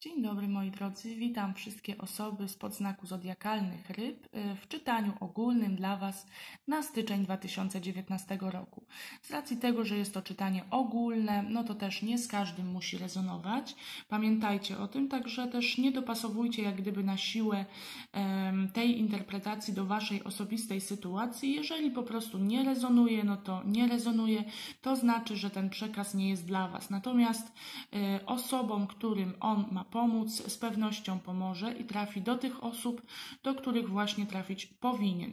Dzień dobry moi drodzy, witam wszystkie osoby z podznaku zodiakalnych ryb y, w czytaniu ogólnym dla Was na styczeń 2019 roku. Z racji tego, że jest to czytanie ogólne, no to też nie z każdym musi rezonować. Pamiętajcie o tym, także też nie dopasowujcie jak gdyby na siłę tej interpretacji do Waszej osobistej sytuacji. Jeżeli po prostu nie rezonuje, no to nie rezonuje, to znaczy, że ten przekaz nie jest dla Was. Natomiast y, osobom, którym on ma pomóc, z pewnością pomoże i trafi do tych osób, do których właśnie trafić powinien.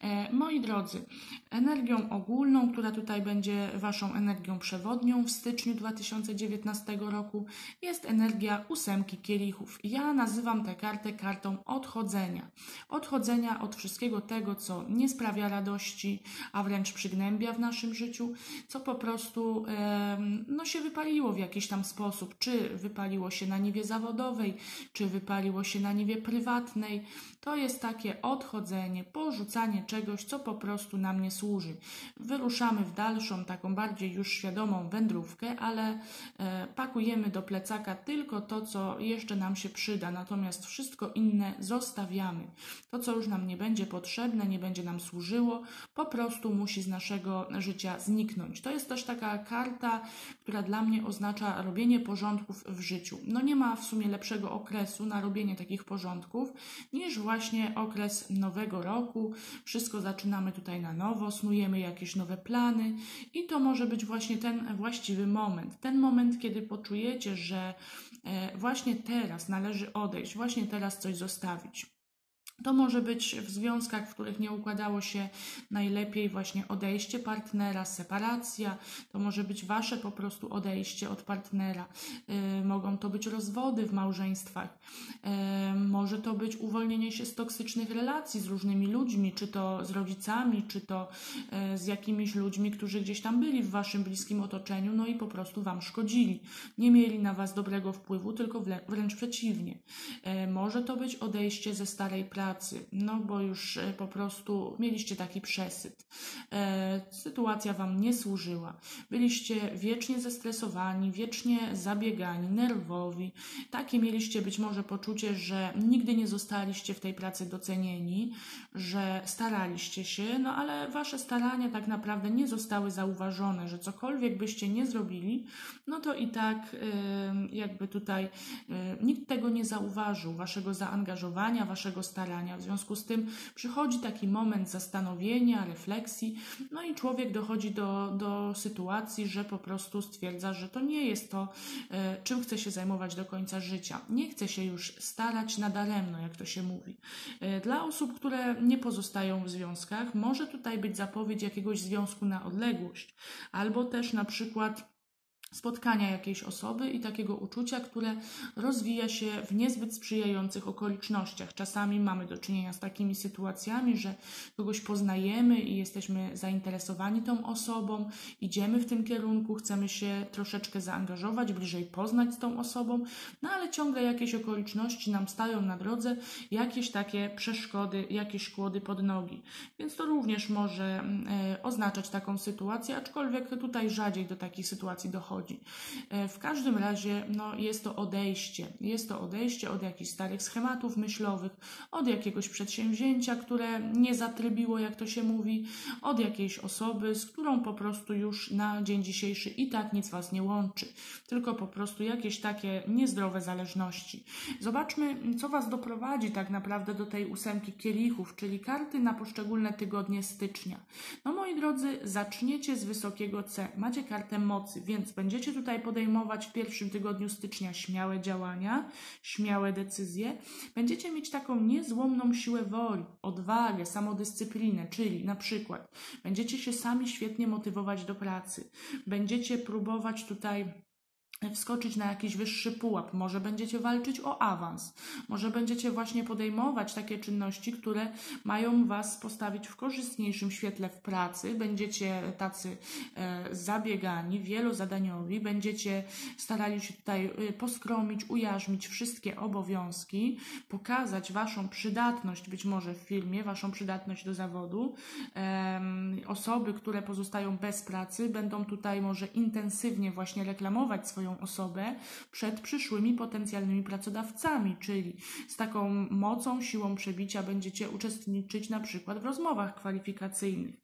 E, moi drodzy, energią ogólną, która tutaj będzie Waszą energią przewodnią w styczniu 2019 roku, jest energia ósemki kielichów. Ja nazywam tę kartę kartą odchodzenia. Odchodzenia od wszystkiego tego, co nie sprawia radości, a wręcz przygnębia w naszym życiu, co po prostu no, się wypaliło w jakiś tam sposób. Czy wypaliło się na niwie zawodowej, czy wypaliło się na niwie prywatnej. To jest takie odchodzenie, porzucanie czegoś, co po prostu nam nie służy. Wyruszamy w dalszą, taką bardziej już świadomą wędrówkę, ale e, pakujemy do plecaka tylko to, co jeszcze nam się przyda, natomiast wszystko inne zostawiamy. To, co już nam nie będzie potrzebne, nie będzie nam służyło, po prostu musi z naszego życia zniknąć. To jest też taka karta, która dla mnie oznacza robienie porządków w życiu. No nie ma w sumie lepszego okresu na robienie takich porządków niż właśnie okres nowego roku. Wszystko zaczynamy tutaj na nowo, snujemy jakieś nowe plany i to może być właśnie ten właściwy moment. Ten moment, kiedy poczujecie, że e, właśnie teraz należy odejść, właśnie teraz coś zostawić. To może być w związkach, w których nie układało się najlepiej właśnie odejście partnera, separacja, to może być wasze po prostu odejście od partnera, yy, mogą to być rozwody w małżeństwach, yy, może to być uwolnienie się z toksycznych relacji z różnymi ludźmi, czy to z rodzicami, czy to yy, z jakimiś ludźmi, którzy gdzieś tam byli w waszym bliskim otoczeniu, no i po prostu wam szkodzili. Nie mieli na was dobrego wpływu, tylko wręcz przeciwnie. Może to być odejście ze starej pracy, pracy, no bo już e, po prostu mieliście taki przesyt. E, sytuacja Wam nie służyła. Byliście wiecznie zestresowani, wiecznie zabiegani, nerwowi. Takie mieliście być może poczucie, że nigdy nie zostaliście w tej pracy docenieni, że staraliście się, no ale Wasze starania tak naprawdę nie zostały zauważone, że cokolwiek byście nie zrobili, no to i tak jakby tutaj nikt tego nie zauważył, Waszego zaangażowania, Waszego starania w związku z tym przychodzi taki moment zastanowienia, refleksji, no i człowiek dochodzi do, do sytuacji, że po prostu stwierdza, że to nie jest to, e, czym chce się zajmować do końca życia. Nie chce się już starać nadaremno, jak to się mówi. E, dla osób, które nie pozostają w związkach, może tutaj być zapowiedź jakiegoś związku na odległość, albo też na przykład spotkania jakiejś osoby i takiego uczucia, które rozwija się w niezbyt sprzyjających okolicznościach. Czasami mamy do czynienia z takimi sytuacjami, że kogoś poznajemy i jesteśmy zainteresowani tą osobą, idziemy w tym kierunku, chcemy się troszeczkę zaangażować, bliżej poznać z tą osobą, no ale ciągle jakieś okoliczności nam stają na drodze, jakieś takie przeszkody, jakieś kłody pod nogi. Więc to również może mm, e, oznaczać taką sytuację, aczkolwiek tutaj rzadziej do takich sytuacji dochodzi chodzi. E, w każdym razie no, jest to odejście. Jest to odejście od jakichś starych schematów myślowych, od jakiegoś przedsięwzięcia, które nie zatrybiło, jak to się mówi, od jakiejś osoby, z którą po prostu już na dzień dzisiejszy i tak nic Was nie łączy, tylko po prostu jakieś takie niezdrowe zależności. Zobaczmy, co Was doprowadzi tak naprawdę do tej ósemki kielichów, czyli karty na poszczególne tygodnie stycznia. No moi drodzy, zaczniecie z wysokiego C. Macie kartę mocy, więc będzie Będziecie tutaj podejmować w pierwszym tygodniu stycznia śmiałe działania, śmiałe decyzje. Będziecie mieć taką niezłomną siłę woli, odwagę, samodyscyplinę, czyli na przykład będziecie się sami świetnie motywować do pracy. Będziecie próbować tutaj wskoczyć na jakiś wyższy pułap, może będziecie walczyć o awans, może będziecie właśnie podejmować takie czynności, które mają Was postawić w korzystniejszym świetle w pracy, będziecie tacy e, zabiegani, wielozadaniowi, będziecie starali się tutaj e, poskromić, ujarzmić wszystkie obowiązki, pokazać Waszą przydatność być może w filmie, Waszą przydatność do zawodu. Osoby, które pozostają bez pracy, będą tutaj może intensywnie właśnie reklamować swoją osobę przed przyszłymi potencjalnymi pracodawcami, czyli z taką mocą, siłą przebicia będziecie uczestniczyć na przykład w rozmowach kwalifikacyjnych.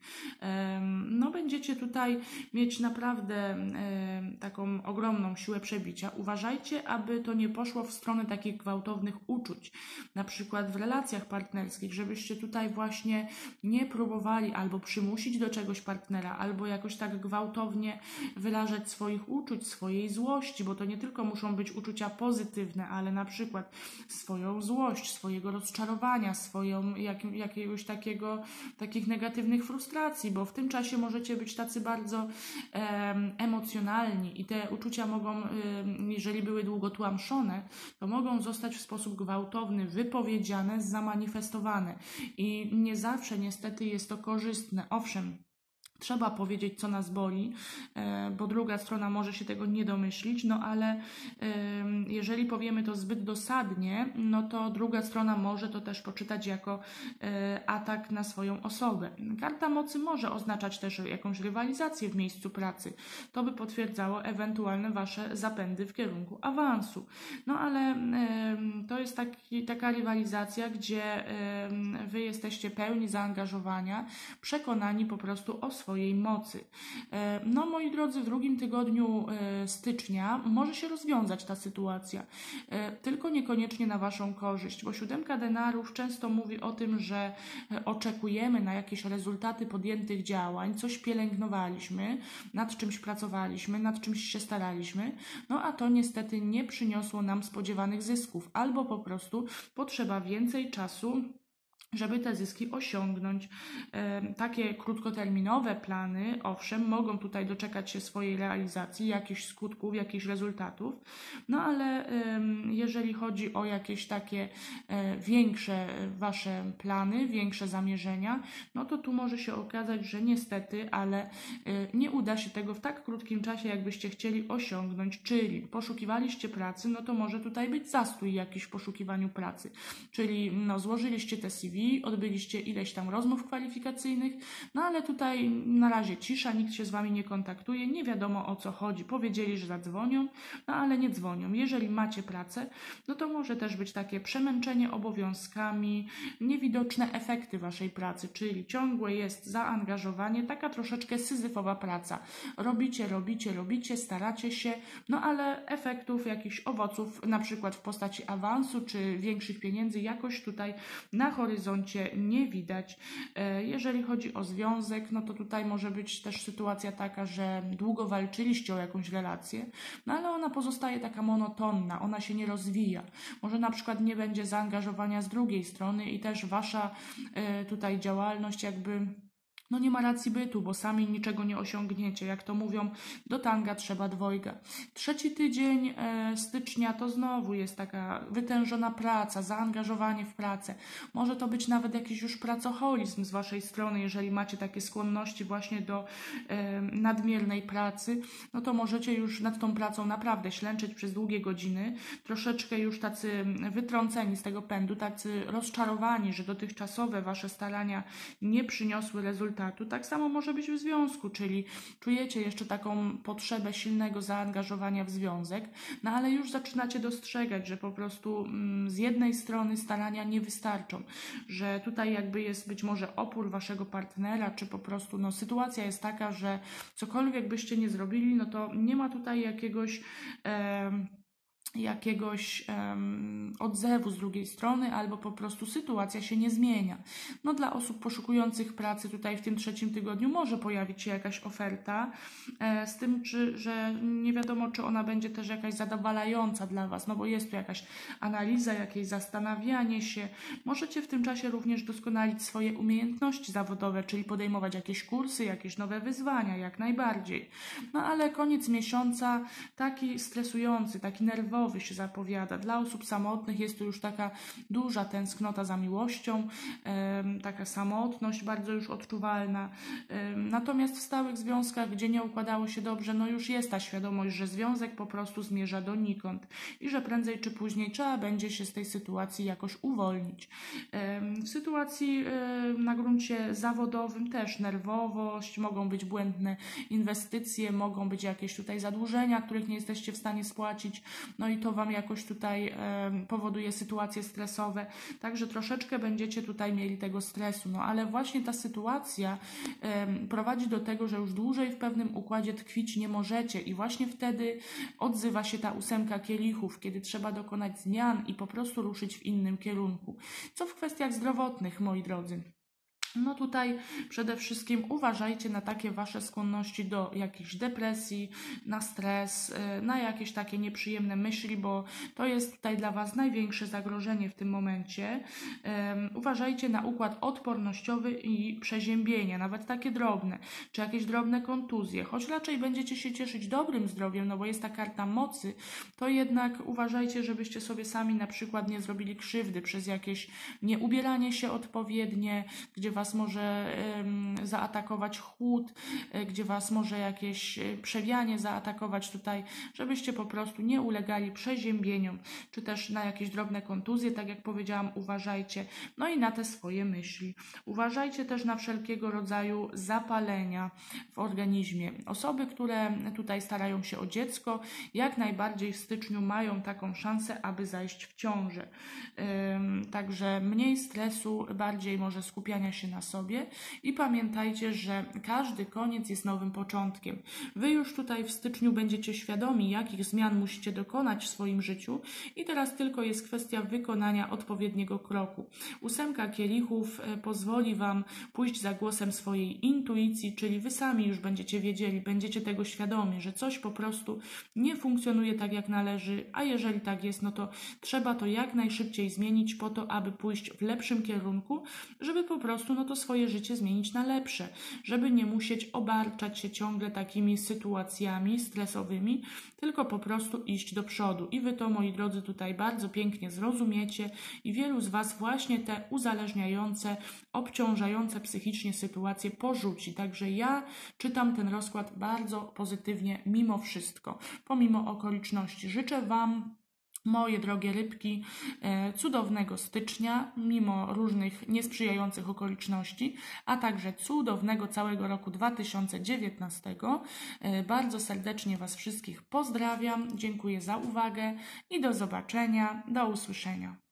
No, będziecie tutaj mieć naprawdę taką ogromną siłę przebicia. Uważajcie, aby to nie poszło w stronę takich gwałtownych uczuć, na przykład w relacjach partnerskich, żebyście tutaj właśnie nie próbowali albo przymusić do czegoś partnera, albo jakoś tak gwałtownie wyrażać swoich uczuć, swojej złości, bo to nie tylko muszą być uczucia pozytywne, ale na przykład swoją złość, swojego rozczarowania, swoją jak, jakiegoś takiego, takich negatywnych frustracji, bo w tym czasie możecie być tacy bardzo em, emocjonalni i te uczucia mogą, jeżeli były długo tłamszone, to mogą zostać w sposób gwałtowny wypowiedziane, zamanifestowane. I nie zawsze niestety jest to korzystne. Owszem, Trzeba powiedzieć, co nas boli, e, bo druga strona może się tego nie domyślić, no ale jeżeli powiemy to zbyt dosadnie, no to druga strona może to też poczytać jako e, atak na swoją osobę. Karta mocy może oznaczać też jakąś rywalizację w miejscu pracy. To by potwierdzało ewentualne Wasze zapędy w kierunku awansu. No ale to jest taki, taka rywalizacja, gdzie Wy jesteście pełni zaangażowania, przekonani po prostu o swoim swojej mocy. E, no, moi drodzy, w drugim tygodniu e, stycznia może się rozwiązać ta sytuacja, e, tylko niekoniecznie na Waszą korzyść, bo siódemka denarów często mówi o tym, że oczekujemy na jakieś rezultaty podjętych działań, coś pielęgnowaliśmy, nad czymś pracowaliśmy, nad czymś się staraliśmy, no a to niestety nie przyniosło nam spodziewanych zysków, albo po prostu potrzeba więcej czasu żeby te zyski osiągnąć. Takie krótkoterminowe plany, owszem, mogą tutaj doczekać się swojej realizacji, jakichś skutków, jakichś rezultatów, no ale jeżeli chodzi o jakieś takie e, większe Wasze plany, większe zamierzenia, no to tu może się okazać, że niestety, ale e, nie uda się tego w tak krótkim czasie, jakbyście chcieli osiągnąć, czyli poszukiwaliście pracy, no to może tutaj być zastój jakiś w poszukiwaniu pracy, czyli no, złożyliście te CV, odbyliście ileś tam rozmów kwalifikacyjnych, no ale tutaj na razie cisza, nikt się z Wami nie kontaktuje, nie wiadomo o co chodzi. Powiedzieli, że zadzwonią, no ale nie dzwonią. Jeżeli macie pracę, no to może też być takie przemęczenie obowiązkami, niewidoczne efekty Waszej pracy, czyli ciągłe jest zaangażowanie, taka troszeczkę syzyfowa praca. Robicie, robicie, robicie, staracie się, no ale efektów, jakichś owoców, na przykład w postaci awansu czy większych pieniędzy, jakoś tutaj na horyzoncie horyzoncie nie widać. E, jeżeli chodzi o związek, no to tutaj może być też sytuacja taka, że długo walczyliście o jakąś relację, no ale ona pozostaje taka monotonna, ona się nie rozwija. Może na przykład nie będzie zaangażowania z drugiej strony i też wasza e, tutaj działalność jakby no nie ma racji bytu, bo sami niczego nie osiągniecie. Jak to mówią, do tanga trzeba dwojga. Trzeci tydzień e, stycznia to znowu jest taka wytężona praca, zaangażowanie w pracę. Może to być nawet jakiś już pracoholizm z Waszej strony, jeżeli macie takie skłonności właśnie do e, nadmiernej pracy, no to możecie już nad tą pracą naprawdę ślęczyć przez długie godziny. Troszeczkę już tacy wytrąceni z tego pędu, tacy rozczarowani, że dotychczasowe Wasze starania nie przyniosły rezultatu Tak samo może być w związku, czyli czujecie jeszcze taką potrzebę silnego zaangażowania w związek, no ale już zaczynacie dostrzegać, że po prostu mm, z jednej strony starania nie wystarczą, że tutaj jakby jest być może opór waszego partnera, czy po prostu no, sytuacja jest taka, że cokolwiek byście nie zrobili, no to nie ma tutaj jakiegoś. Jakiegoś um, odzewu z drugiej strony, albo po prostu sytuacja się nie zmienia. No dla osób poszukujących pracy tutaj w tym trzecim tygodniu może pojawić się jakaś oferta, e, z tym, czy, że nie wiadomo, czy ona będzie też jakaś zadowalająca dla Was, no bo jest tu jakaś analiza, jakieś zastanawianie się. Możecie w tym czasie również doskonalić swoje umiejętności zawodowe, czyli podejmować jakieś kursy, jakieś nowe wyzwania, jak najbardziej. No ale koniec miesiąca taki stresujący, taki nerwowy, nerwowy się zapowiada. Dla osób samotnych jest to już taka duża tęsknota za miłością, taka samotność bardzo już odczuwalna. Natomiast w stałych związkach, gdzie nie układało się dobrze, no już jest ta świadomość, że związek po prostu zmierza donikąd i że prędzej czy później trzeba będzie się z tej sytuacji jakoś uwolnić. Sytuacji na gruncie zawodowym też nerwowość, mogą być błędne inwestycje, mogą być jakieś tutaj zadłużenia, których nie jesteście w stanie spłacić, no i to Wam jakoś tutaj powoduje sytuacje stresowe, także troszeczkę będziecie tutaj mieli tego stresu, no ale właśnie ta sytuacja prowadzi do tego, że już dłużej w pewnym układzie tkwić nie możecie. I właśnie wtedy odzywa się ta ósemka kielichów, kiedy trzeba dokonać zmian i po prostu ruszyć w innym kierunku. Co w kwestiach zdrowotnych, moi drodzy? No tutaj przede wszystkim uważajcie na takie wasze skłonności do jakichś depresji, na stres, y, na jakieś takie nieprzyjemne myśli, bo to jest tutaj dla was największe zagrożenie w tym momencie. Uważajcie na układ odpornościowy i przeziębienie, nawet takie drobne, czy jakieś drobne kontuzje, choć raczej będziecie się cieszyć dobrym zdrowiem, no bo jest ta karta mocy, to jednak uważajcie, żebyście sobie sami na przykład nie zrobili krzywdy przez jakieś nieubieranie się odpowiednie, gdzie was może zaatakować chłód, e, gdzie was może jakieś e, przewianie zaatakować tutaj, żebyście po prostu nie ulegali przeziębieniom, czy też na jakieś drobne kontuzje, tak jak powiedziałam, uważajcie, no i na te swoje myśli. Uważajcie też na wszelkiego rodzaju zapalenia w organizmie. Osoby, które tutaj starają się o dziecko, jak najbardziej w styczniu mają taką szansę, aby zajść w ciążę. Także mniej stresu, bardziej może skupiania się na sobie i pamiętajcie, że każdy koniec jest nowym początkiem. Wy już tutaj w styczniu będziecie świadomi, jakich zmian musicie dokonać w swoim życiu i teraz tylko jest kwestia wykonania odpowiedniego kroku. Ósemka kielichów e, pozwoli Wam pójść za głosem swojej intuicji, czyli Wy sami już będziecie wiedzieli, będziecie tego świadomi, że coś po prostu nie funkcjonuje tak jak należy, a jeżeli tak jest, no to trzeba to jak najszybciej zmienić po to, aby pójść w lepszym kierunku, żeby po prostu no to swoje życie zmienić na lepsze, żeby nie musieć obarczać się ciągle takimi sytuacjami stresowymi, tylko po prostu iść do przodu. I wy to, moi drodzy, tutaj bardzo pięknie zrozumiecie i wielu z Was właśnie te uzależniające, obciążające psychicznie sytuacje porzuci. Także ja czytam ten rozkład bardzo pozytywnie, mimo wszystko, pomimo okoliczności. Życzę Wam Moje drogie rybki, e, cudownego stycznia, mimo różnych niesprzyjających okoliczności, a także cudownego całego roku 2019. E, bardzo serdecznie Was wszystkich pozdrawiam, dziękuję za uwagę i do zobaczenia, do usłyszenia.